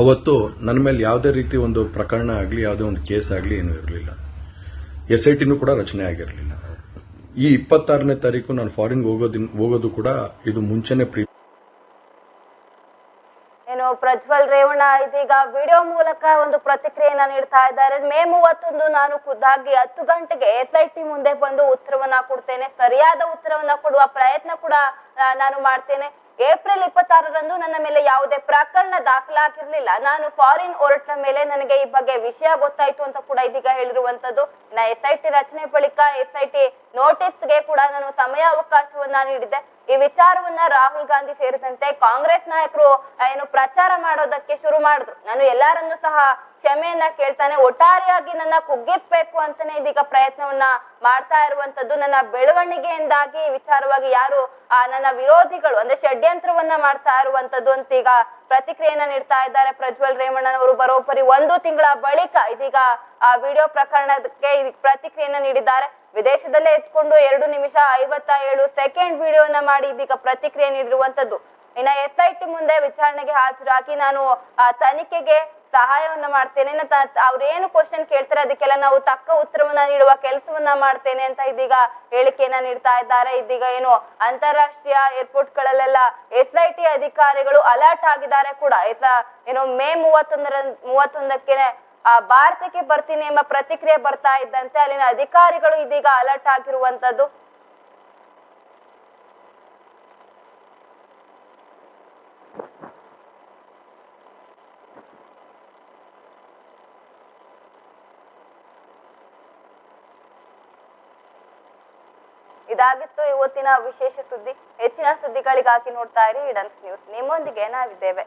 ಅವತ್ತು ನನ್ನ ಮೇಲೆ ಯಾವುದೇ ರೀತಿ ಒಂದು ಪ್ರಕರಣ ಆಗಲಿ, ಯಾವುದೇ ಒಂದು ಕೇಸ್ ಆಗಲಿ ಏನೂ ಇರಲಿಲ್ಲ. ಎಸ್ ಐ ಟಿನೂ ಕೂಡ ರಚನೆ ಆಗಿರಲಿಲ್ಲ. ಈ ಇಪ್ಪತ್ತಾರನೇ ತಾರೀಕು ನಾನು ಫಾರಿನ್ ಹೋಗೋದಿನ್, ಹೋಗೋದು ಕೂಡ ಇದು ಮುಂಚೆನೆ ಪ್ರೀ ಏನು, ಪ್ರಜ್ವಲ್ ರೇವಣ್ಣ, ಇದೀಗ ವಿಡಿಯೋ ಮೂಲಕ ಒಂದು ಪ್ರತಿಕ್ರಿಯೆಯನ್ನ ನೀಡ್ತಾ ಇದ್ದಾರೆ. ಮೇ ಮೂವತ್ತೊಂದು ನಾನು ಖುದ್ದಾಗಿ ಹತ್ತು ಗಂಟೆಗೆ ಎಸ್ ಐ ಟಿ ಮುಂದೆ ಬಂದು ಉತ್ತರವನ್ನ ಕೊಡ್ತೇನೆ. ಸರಿಯಾದ ಉತ್ತರವನ್ನ ಕೊಡುವ ಪ್ರಯತ್ನ ಕೂಡ ನಾನು ಮಾಡ್ತೇನೆ. ಏಪ್ರಿಲ್ ಇಪ್ಪತ್ತಾರರಂದು ನನ್ನ ಮೇಲೆ ಯಾವುದೇ ಪ್ರಕರಣ ದಾಖಲಾಗಿರ್ಲಿಲ್ಲ. ನಾನು ಫಾರಿನ್ ಹೊರಟ ಮೇಲೆ ನನಗೆ ಈ ಬಗ್ಗೆ ವಿಷಯ ಗೊತ್ತಾಯ್ತು ಅಂತ ಕೂಡ ಇದೀಗ ಹೇಳಿರುವಂತದ್ದು. ನಾ ಎಸ್ ಐ ಟಿ ರಚನೆ ಬಳಿಕ ಎಸ್ ಐ ಟಿ ನೋಟಿಸ್ಗೆ ಕೂಡ ನಾನು ಸಮಯ ಅವಕಾಶವನ್ನ ನೀಡಿದ್ದೆ. ಈ ವಿಚಾರವನ್ನ ರಾಹುಲ್ ಗಾಂಧಿ ಸೇರಿದಂತೆ ಕಾಂಗ್ರೆಸ್ ನಾಯಕರು ಏನು ಪ್ರಚಾರ ಮಾಡೋದಕ್ಕೆ ಶುರು ಮಾಡಿದ್ರು. ನಾನು ಎಲ್ಲರನ್ನೂ ಸಹ ಕ್ಷಮೆಯನ್ನ ಕೇಳ್ತಾನೆ, ಒಟ್ಟಾರೆಯಾಗಿ ನನ್ನ ಕುಗ್ಗಿಸ್ಬೇಕು ಅಂತಾನೆ ಇದೀಗ ಪ್ರಯತ್ನವನ್ನ ಮಾಡ್ತಾ ಇರುವಂತದ್ದು ನನ್ನ ಬೆಳವಣಿಗೆಯಿಂದಾಗಿ ವಿಚಾರವಾಗಿ ಯಾರು, ಆ, ನನ್ನ ವಿರೋಧಿಗಳು, ಅಂದ್ರೆ ಷಡ್ಯಂತ್ರವನ್ನ ಮಾಡ್ತಾ ಇರುವಂತದ್ದು ಅಂತ ಈಗ ಪ್ರತಿಕ್ರಿಯೆಯನ್ನ ನೀಡ್ತಾ ಇದ್ದಾರೆ ಪ್ರಜ್ವಲ್ ರೇವಣ್ಣನವರು. ಬರೋಬ್ಬರಿ ಒಂದು ತಿಂಗಳ ಬಳಿಕ ಇದೀಗ, ಆ, ವಿಡಿಯೋ ಪ್ರಕರಣಕ್ಕೆ ಪ್ರತಿಕ್ರಿಯೆಯನ್ನ ನೀಡಿದ್ದಾರೆ. ವಿದೇಶದಲ್ಲೇ ಎತ್ಕೊಂಡು ಎರಡು ನಿಮಿಷ ಐವತ್ತ ಏಳು ಸೆಕೆಂಡ್ ವಿಡಿಯೋನ ಮಾಡಿ ಇದೀಗ ಪ್ರತಿಕ್ರಿಯೆ ನೀಡಿರುವಂತದ್ದು. ಇನ್ನ ಎಸ್ ಐ ಟಿ ಮುಂದೆ ವಿಚಾರಣೆಗೆ ಹಾಜರಾಗಿ ನಾನು ತನಿಖೆಗೆ ಸಹಾಯವನ್ನ ಮಾಡ್ತೇನೆ. ಅವ್ರೇನು ಕ್ವಶನ್ ಕೇಳ್ತಾರೆ ಅದಕ್ಕೆಲ್ಲ ನಾವು ತಕ್ಕ ಉತ್ತರವನ್ನ ನೀಡುವ ಕೆಲಸವನ್ನ ಮಾಡ್ತೇನೆ ಅಂತ ಇದೀಗ ಹೇಳಿಕೆಯನ್ನ ನೀಡ್ತಾ ಇದ್ದಾರೆ. ಇದೀಗ ಏನು ಅಂತಾರಾಷ್ಟ್ರೀಯ ಏರ್ಪೋರ್ಟ್ ಗಳಲ್ಲೆಲ್ಲ ಎಸ್ ಐ ಟಿ ಅಧಿಕಾರಿಗಳು ಅಲರ್ಟ್ ಆಗಿದ್ದಾರೆ ಕೂಡ. ಏನು ಮೇ ಮೂವತ್ತೊಂದರ ಮೂವತ್ತೊಂದಕ್ಕೆ ಭಾರತಕ್ಕೆ ಬರ್ತೀನಿ ಎಂಬ ಪ್ರತಿಕ್ರಿಯೆ ಬರ್ತಾ ಇದ್ದಂತೆ ಅಲ್ಲಿನ ಅಧಿಕಾರಿಗಳು ಇದೀಗ ಅಲರ್ಟ್ ಆಗಿರುವಂತದ್ದು. ಇದಾಗಿತ್ತು ಇವತ್ತಿನ ವಿಶೇಷ ಸುದ್ದಿ. ಹೆಚ್ಚಿನ ಸುದ್ದಿಗಳಿಗಾಗಿ ನೋಡ್ತಾ ಇರಿ ಇಡನ್ಸ್ ನ್ಯೂಸ್. ನಿಮ್ಮೊಂದಿಗೆ ನಾವಿದ್ದೇವೆ.